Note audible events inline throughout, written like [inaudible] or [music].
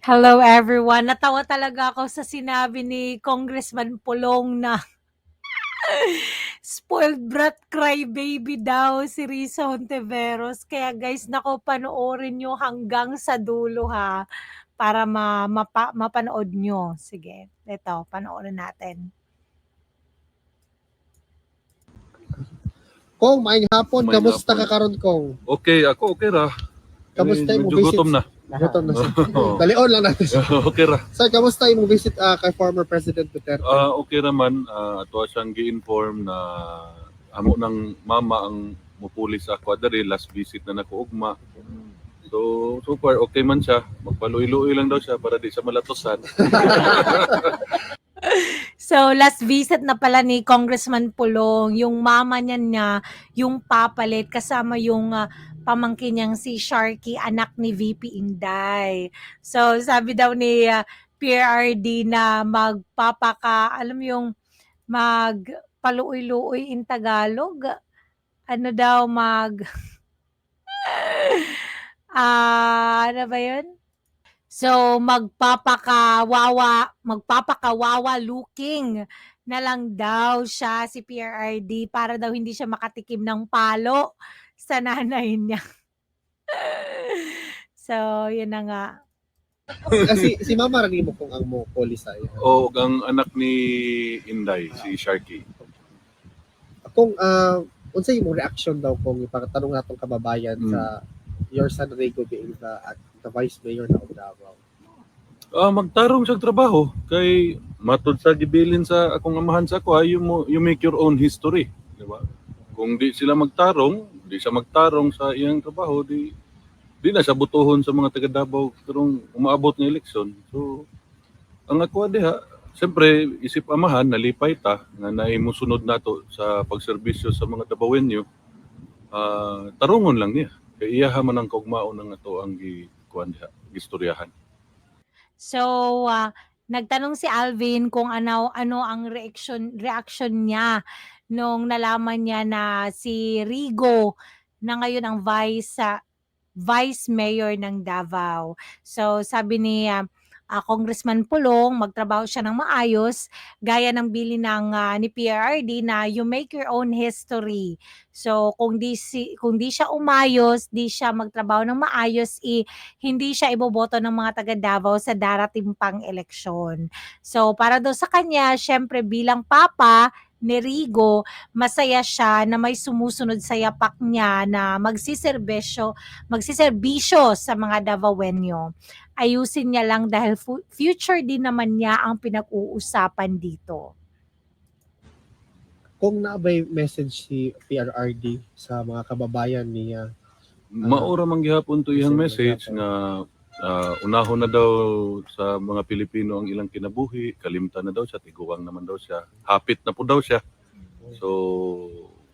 Hello everyone. Natawa talaga ako sa sinabi ni Congressman Pulong na [laughs] spoiled brat crybaby daw si Risa Hontiveros. Kaya guys, nako panoorin nyo hanggang sa dulo ha para ma, mapa, mapanood nyo. Sige, ito, panoorin natin. Kong, maayong hapon. Maayong Kamusta hapon. ka karon Kong? Okay, ako okay ra. Kamusta yung medyo visit? gutom na. Gutom na siya. Oo. Dalion lang natin. siya. [laughs] okay ra. Sir, kamusta yung visit ah, kay former President Duterte? Ah, okay raman. Uh, ato siyang gi-inform na amo ng mama ang mupuli sa diri last visit na nako ugma. So, so far okay man siya. Magpaluy-luoy lang daw siya para di siya malatosan. [laughs] So, last visit na pala ni Congressman Pulong, yung mama niya niya, yung papalit, kasama yung ah, pamangkin niyang si Sharky, anak ni VP Inday. So, sabi daw ni ah, PRD na magpapaka, alam yung magpaluoy-luoy in Tagalog. Ano daw, mag... [laughs] Ah, ano ba yun? So, magpapakawawa, magpapakawawa looking na lang daw siya si PRRD para daw hindi siya makatikim ng palo sa nanay niya. [laughs] so, yun na nga. Kasi si Mama rin mo kung ang mo puli sa iyo. o ang anak ni Inday, si Sharky. Kung uh, unsa yung reaction daw kung ipakatanong natong kababayan Mm. sa your son Rigo being the, at the Vice Mayor na Davao. Ah, magtarong sa trabaho kay matod sa gibilin sa akong amahan sa ako, ay you, mo, you make your own history, di ba? Kung di sila magtarong, di siya magtarong sa iyang trabaho, di di na siya butuhon sa mga taga Davao karong umaabot ng eleksyon. So ang ako diha, siyempre isip amahan nalipay ta nga naimusunod nato sa pagserbisyo sa mga Davaoenyo. Ah, tarungon lang niya. Kay iyaha man ang kaugmaon ng ato ang gi kuan gistoryahan. So, ah, nagtanong si Alvin kung ano ano ang reaction reaction niya nung nalaman niya na si Rigo na ngayon ang vice ah, vice mayor ng Davao. So, sabi ni ah, Congressman Pulong, magtrabaho siya ng maayos, gaya ng bili ng ah, ni PRRD na you make your own history. So, kung di si kung di siya umayos, di siya magtrabaho ng maayos, i hindi siya iboboto ng mga taga Davao sa darating pang eleksyon. So, para daw sa kanya, syempre bilang papa ni Rigo, masaya siya na may sumusunod sa yapak niya na magsiserbisyo, magsiserbisyo sa mga Davaoenyo. Ayusin niya lang dahil fu- future din naman niya ang pinag-uusapan dito. Kung naabay message si PRRD sa mga kababayan niya, Maura man gihapon to iyang Message message nga ah, unahon na daw sa mga Pilipino ang ilang kinabuhi, kalimtan na daw siya, tiguwang naman daw siya, hapit na po daw siya. So,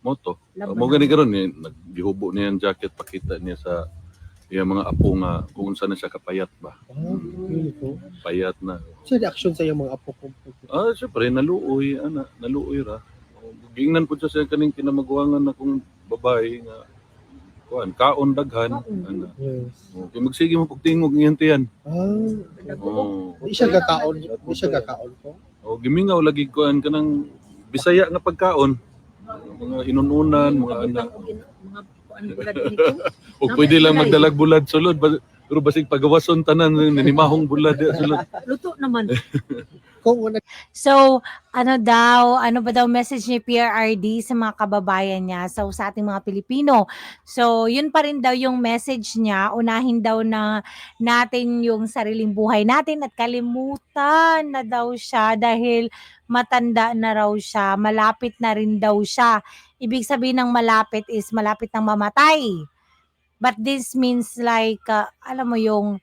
moto. Uh, mo gani karon ni naggihubo niya ang jacket pakita niya sa iyang mga apo nga kung unsa na siya kapayat ba. oh, ko. Payat na. So, reaction sa iyong mga apo ko. Ah, syempre naluoy ana, naluoy ra. Gingnan po siya sa kaning kinamaguangan na kung babae nga kuan kaon daghan. Ana. Yes. Okay, magsige mo pagtingog ngayong tiyan. Ah, Oh. di siya gakaon, di siya gakaon ko. O gimingaw lagi ko an kanang Bisaya nga pagkaon. Mga inununan, mga anak. [laughs] O pwede lang magdalag bulad sulod. Pero basig pagawason tanan ninimahong bulad di sulod. Luto naman. [laughs] So, ano daw, ano ba daw message ni PRRD sa mga kababayan niya, so sa ating mga Pilipino. So, yun pa rin daw yung message niya, unahin daw na natin yung sariling buhay natin at kalimutan na daw siya dahil matanda na raw siya, malapit na rin daw siya. Ibig sabihin ng malapit is malapit ng mamatay. But this means like, uh, alam mo yung,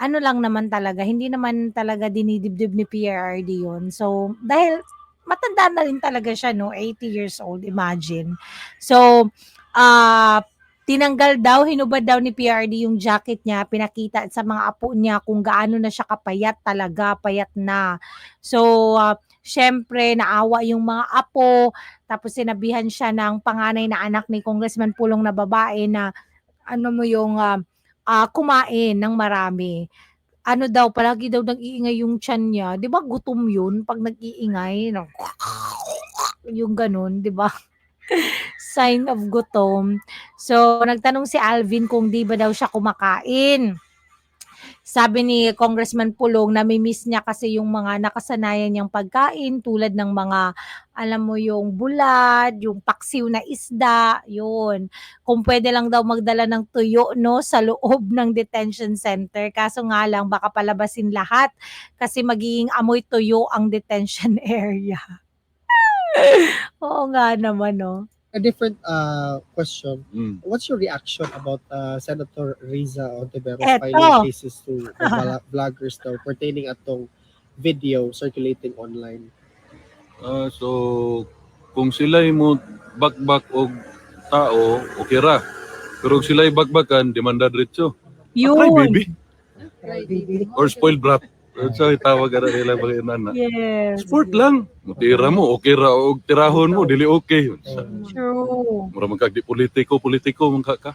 ano lang naman talaga, hindi naman talaga dinidibdib ni PRRD yun. So, dahil matanda na rin talaga siya, no? 80 years old, imagine. So, ah tinanggal daw, hinubad daw ni PRD yung jacket niya, pinakita sa mga apo niya kung gaano na siya kapayat talaga, payat na. So, ah, syempre, naawa yung mga apo, tapos sinabihan siya ng panganay na anak ni Congressman Pulong na babae na ano mo yung ah, ah, kumain ng marami. ano daw, palagi daw nag-iingay yung tiyan niya. 'Di ba gutom yun pag nag-iingay? No? [laughs] Yung ganun, 'di ba? [laughs] Sign of gutom. So, nagtanong si Alvin kung di ba daw siya kumakain. Sabi ni Congressman Pulong na miss niya kasi yung mga nakasanayan niyang pagkain tulad ng mga alam mo yung bulad, yung paksiw na isda, yun. Kung pwede lang daw magdala ng tuyo no sa loob [laughs] ng detention center. Kaso nga lang baka palabasin lahat kasi magiging amoy tuyo ang detention [laughs] area. [laughs] Oo nga naman no. A different uh, question. Mm. What's your reaction about uh, Senator Riza Ontiveros Eto. filing cases to the [laughs] vloggers daw pertaining atong video circulating online? Ah, so kung sila mo bakbak og tao, okay ra. Pero kung sila bakbakan, demanda diretso. Yun. Cry baby or spoiled brat. So tawag ara nila mga inana. Yes. Sport lang. Mutira mo, okay ra og tirahon mo, dili okay. True. Mura man kag di politiko, politiko man ka ka.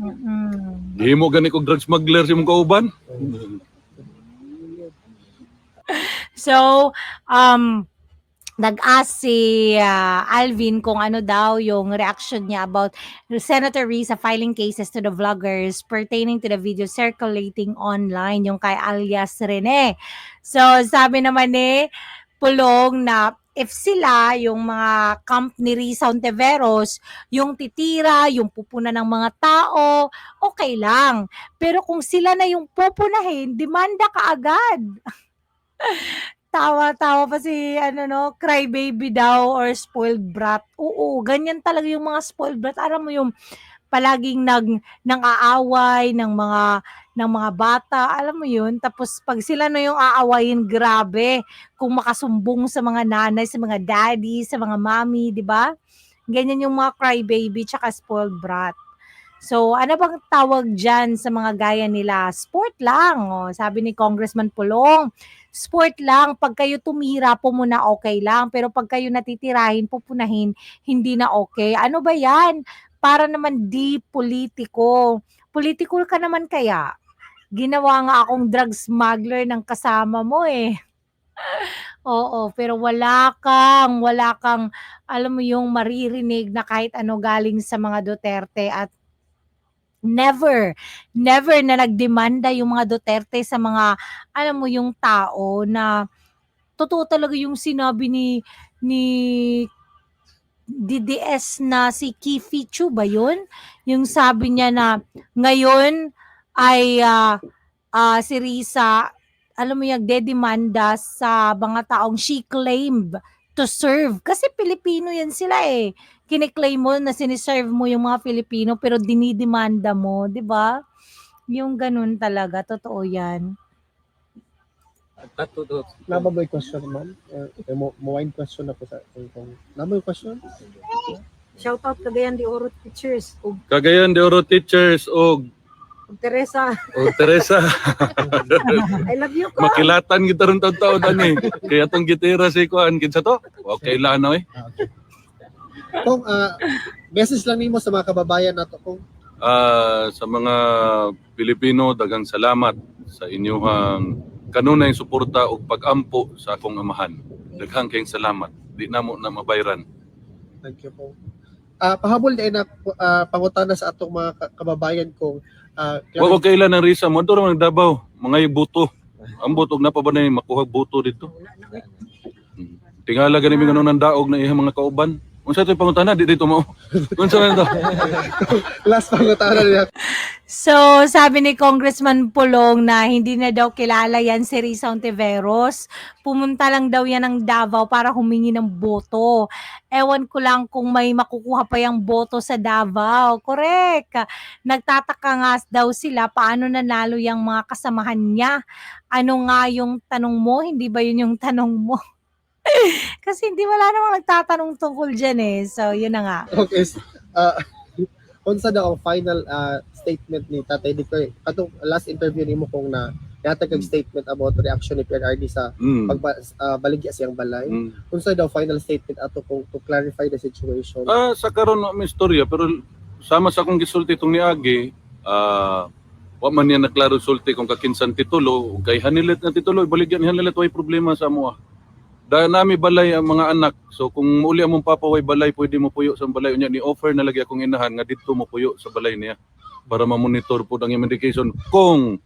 Mm-mm. Di mo gani kog drug smuggler si mong kauban. So, um, nag-ask si ah, Alvin kung ano daw yung reaction niya about Senator Risa filing cases to the vloggers pertaining to the video circulating online, yung kay alias Rene. So, sabi naman ni Pulong na if sila, yung mga camp ni Risa Ontiveros, yung titira, yung pupuna ng mga tao, okay lang. Pero kung sila na yung pupunahin, demanda ka agad. [laughs] Tawa-tawa pa si ano no, crybaby daw or spoiled brat. Oo, ganyan talaga yung mga spoiled brat. Alam mo yung palaging nag nang aaway ng mga ng mga bata, alam mo yun. Tapos pag sila na yung aawayin, grabe. Kung makasumbong sa mga nanay, sa mga daddy, sa mga mommy, di ba? Ganyan yung mga crybaby tsaka spoiled brat. So, ano bang tawag dyan sa mga gaya nila? Sport lang. Oh, sabi ni Congressman Pulong, sport lang. Pag kayo tumira po muna, okay lang. Pero pag kayo natitirahin, pupunahin, hindi na okay. Ano ba yan? Para naman di politiko. Politiko ka naman kaya. Ginawa nga akong drug smuggler ng kasama mo eh. [laughs] Oo, pero wala kang, wala kang, alam mo yung maririnig na kahit ano galing sa mga Duterte at never, never na nagdemanda yung mga Duterte sa mga, alam mo yung tao na totoo talaga yung sinabi ni ni DDS na si Kifi Chu ba yun? Yung sabi niya na ngayon ay ah, ah, si Risa, alam mo yung dedemanda sa mga taong she claimed to serve. Kasi Pilipino yan sila eh. Kiniklaim mo na siniserve mo yung mga Pilipino pero dinidemanda mo, di ba? Yung ganun talaga, totoo yan. Nababoy question, ma'am? Or, uh, mo, mo question ako sa kung, kung nababoy question? Shoutout Cagayan de Oro Teachers ug Cagayan de Oro Teachers og Teresa. og Teresa. [laughs] I love you ko. Makilatan kita ron taon-taon ani. Kaya tong gitira si kuan kinsa to? Okay lang ano eh. Okay. Kung uh, message lang nimo sa mga kababayan nato kung Ah, sa mga Pilipino dagang salamat sa inyong kanunay suporta ug pag-ampo sa akong amahan. Daghang kayong salamat. Di namo na mabayran. thank you po. Ah, pahabol din na uh, pangutana sa atong mga ka- kababayan kung uh, Wa ko kailan ng risa mo duro man Davao, mga buto. Ang buto na pa ba na makuha buto dito? Hmm. Tingala gani mi ng daog na ihang mga kauban. Unsa to pangutana di dito mo? [laughs] Unsa man to? last pangutana niya. So, sabi ni Congressman Pulong na hindi na daw kilala yan si Risa Ontiveros. Pumunta lang daw yan ng Davao para humingi ng boto. Ewan ko lang kung may makukuha pa yung boto sa Davao. Correct. Nagtataka nga daw sila paano nanalo yung mga kasamahan niya. Ano nga yung tanong mo? Hindi ba yun yung tanong mo? [laughs] Kasi hindi wala namang nagtatanong tungkol dyan eh. So, yun na nga. Okay. Uh, unsa daw ang final uh, statement ni Tatay Dikoy? Katong last interview nimo kung na yata kag statement about reaction ni PRRD sa Mm. pagba, uh, baligya siyang balay. Mm. Unsa daw final statement ato kung to clarify the situation? Ah, sa karon na may istorya pero sama sa akong gisulti itong niagi, ah wa man niya naklaro sulti kung kakinsan titulo kay hanilit na titulo ibaligyan ni hanilit way problema sa amo. Da nami balay ang mga anak. So kung muli among papa way balay pwede mo puyo sa balay unya ni offer na lagi akong inahan nga didto mo puyo sa balay niya para ma-monitor po ang medication kung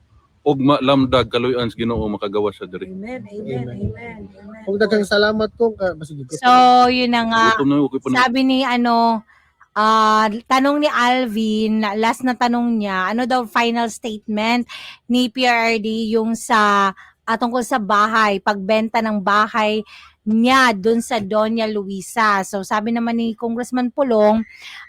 ugma lamdag kaloy-an sa Ginoo makagawa sa diri. Amen, amen, amen, amen. Daghang salamat kong ka, basig So, yun na nga. Sabi ni ano, ah tanong ni Alvin, last na tanong niya, ano daw final statement ni PRRD yung sa ah, tungkol sa bahay, pagbenta ng bahay niya dun sa Doña Luisa. So sabi naman ni Congressman Pulong,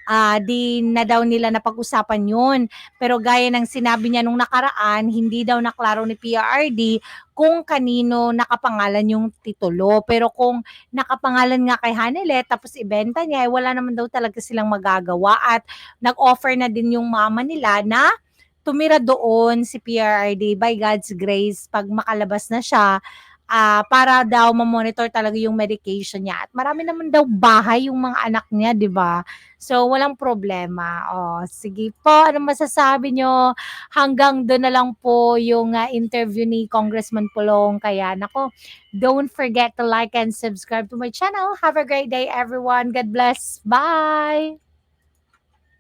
ah di na daw nila napag-usapan yun. Pero gaya ng sinabi niya nung nakaraan, hindi daw naklaro ni PRRD kung kanino nakapangalan yung titulo. Pero kung nakapangalan nga kay Hanelet tapos ibenta niya, eh, wala naman daw talaga silang magagawa at nag-offer na din yung mama nila na tumira doon si PRRD by God's grace pag makalabas na siya ah, para daw ma-monitor talaga yung medication niya. At marami naman daw bahay yung mga anak niya, di ba? So, walang problema. Oh, sige po, ano masasabi nyo? Hanggang doon na lang po yung ah, interview ni Congressman Pulong. Kaya, nako, don't forget to like and subscribe to my channel. Have a great day, everyone. God bless. Bye!